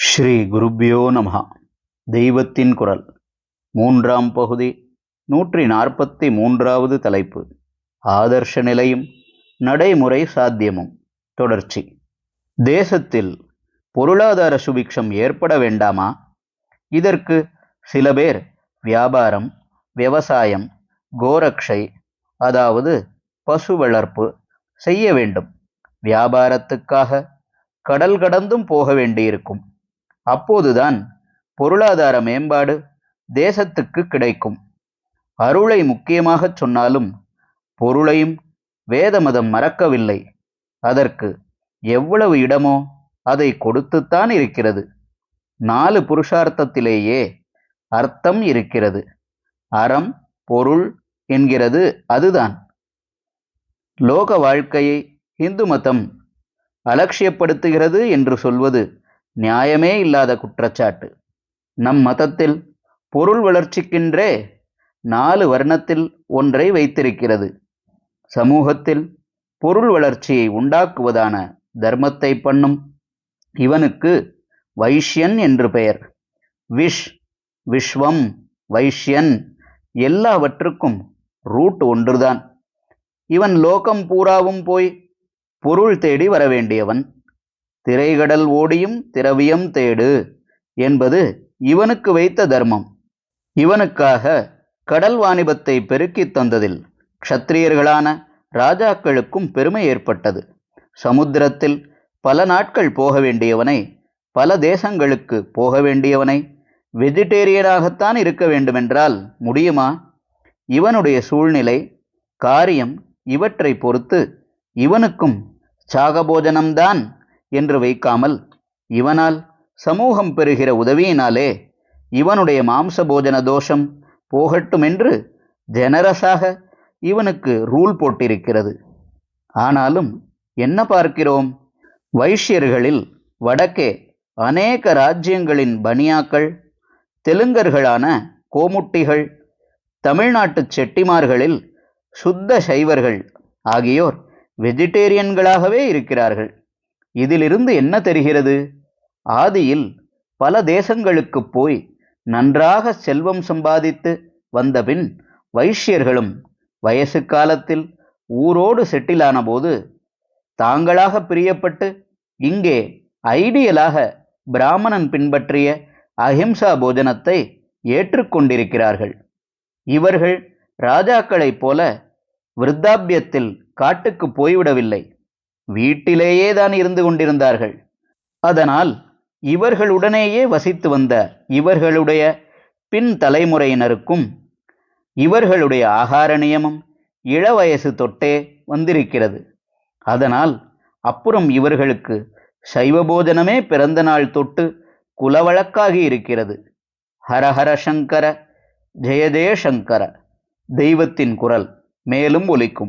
ஸ்ரீ குருப்பியோ நமஹா. தெய்வத்தின் குரல். மூன்றாம் பகுதி நூற்றி நாற்பத்தி மூன்றாவது தலைப்பு. ஆதர்ஷ நிலையும் நடைமுறை சாத்தியமும். தொடர்ச்சி. தேசத்தில் பொருளாதார சுபிக்ஷம் ஏற்பட வேண்டாமா? இதற்கு சில பேர் வியாபாரம் விவசாயம் கோரக்ஷை அதாவது பசு வளர்ப்பு செய்ய வேண்டும். வியாபாரத்துக்காக கடல் கடந்தும் போக வேண்டியிருக்கும். அப்போதுதான் பொருளாதார மேம்பாடு தேசத்துக்கு கிடைக்கும். அருளை முக்கியமாகச் சொன்னாலும் பொருளையும் வேதமதம் மறக்கவில்லை. அதற்கு எவ்வளவு இடமோ அதை கொடுத்துத்தான் இருக்கிறது. நாலு புருஷார்த்தத்திலேயே அர்த்தம் இருக்கிறது. அறம் பொருள் என்கிறது அதுதான். லோக வாழ்க்கையை இந்து மதம் அலட்சியப்படுத்துகிறது என்று சொல்வது நியாயமே இல்லாத குற்றச்சாட்டு. நம் மதத்தில் பொருள் வளர்ச்சிக்கின்றே நாலு வர்ணத்தில் ஒன்றை வைத்திருக்கிறது. சமூகத்தில் பொருள் வளர்ச்சியை உண்டாக்குவதான தர்மத்தை பண்ணும் இவனுக்கு வைஷ்யன் என்று பெயர். விஷ் விஸ்வம் வைஷ்யன் எல்லாவற்றுக்கும் ரூட் ஒன்றுதான். இவன் லோகம் பூராவும் போய் பொருள் தேடி வர வேண்டியவன் திரைகடல் ஓடியும் திரவியம் தேடு என்பது இவனுக்கு வைத்த தர்மம். இவனுக்காக கடல் வாணிபத்தை பெருக்கித் தந்ததில் க்ஷத்திரியர்களான ராஜாக்களுக்கும் பெருமை ஏற்பட்டது. சமுத்திரத்தில் பல நாட்கள் போக வேண்டியவனை பல தேசங்களுக்கு போக வேண்டியவனை வெஜிடேரியனாகத்தான் இருக்க வேண்டுமென்றால் முடியுமா? இவனுடைய சூழ்நிலை காரியம் இவற்றை பொறுத்து இவனுக்கும் சாகபோஜனம்தான். என்று வைக்காமல் இவனால் சமூகம் பெறுகிற உதவியினாலே இவனுடைய மாம்ச போஜன தோஷம் போகட்டுமென்று ஜெனரஸாக இவனுக்கு ரூல் போட்டிருக்கிறது. ஆனாலும் என்ன பார்க்கிறோம்? வைஷ்யர்களில் வடக்கே அநேக ராஜ்யங்களின் பனியாக்கள் தெலுங்கர்களான கோமுட்டிகள் தமிழ்நாட்டு செட்டிமார்களில் சுத்த சைவர்கள் ஆகியோர் வெஜிடேரியன்களாகவே இருக்கிறார்கள். இதிலிருந்து என்ன தெரிகிறது? ஆதியில் பல தேசங்களுக்கு போய் நன்றாக செல்வம் சம்பாதித்து வந்தபின் வைஷ்யர்களும் வயசு காலத்தில் ஊரோடு செட்டிலான போது தாங்களாக பிரியப்பட்டு இங்கே ஐடியலாக பிராமணன் பின்பற்றிய அஹிம்சா போஜனத்தை ஏற்றுக்கொண்டிருக்கிறார்கள் இவர்கள் ராஜாக்களைப் போல விருத்தாபியத்தில் காட்டுக்கு போய்விடவில்லை. வீட்டிலேயே தான் இருந்து கொண்டிருந்தார்கள். அதனால் இவர்களுடனேயே வசித்து வந்த இவர்களுடைய பின் தலைமுறையினருக்கும் இவர்களுடைய ஆகார நியமம் இளவயசு தொட்டே வந்திருக்கிறது. அதனால் அப்புறம் இவர்களுக்கு சைவபோஜனமே பிறந்த நாள் தொட்டு குலவழக்காகி இருக்கிறது. ஹரஹர சங்கர ஜெய சங்கர தெய்வத்தின் குரல் மேலும் ஒலிக்கும்.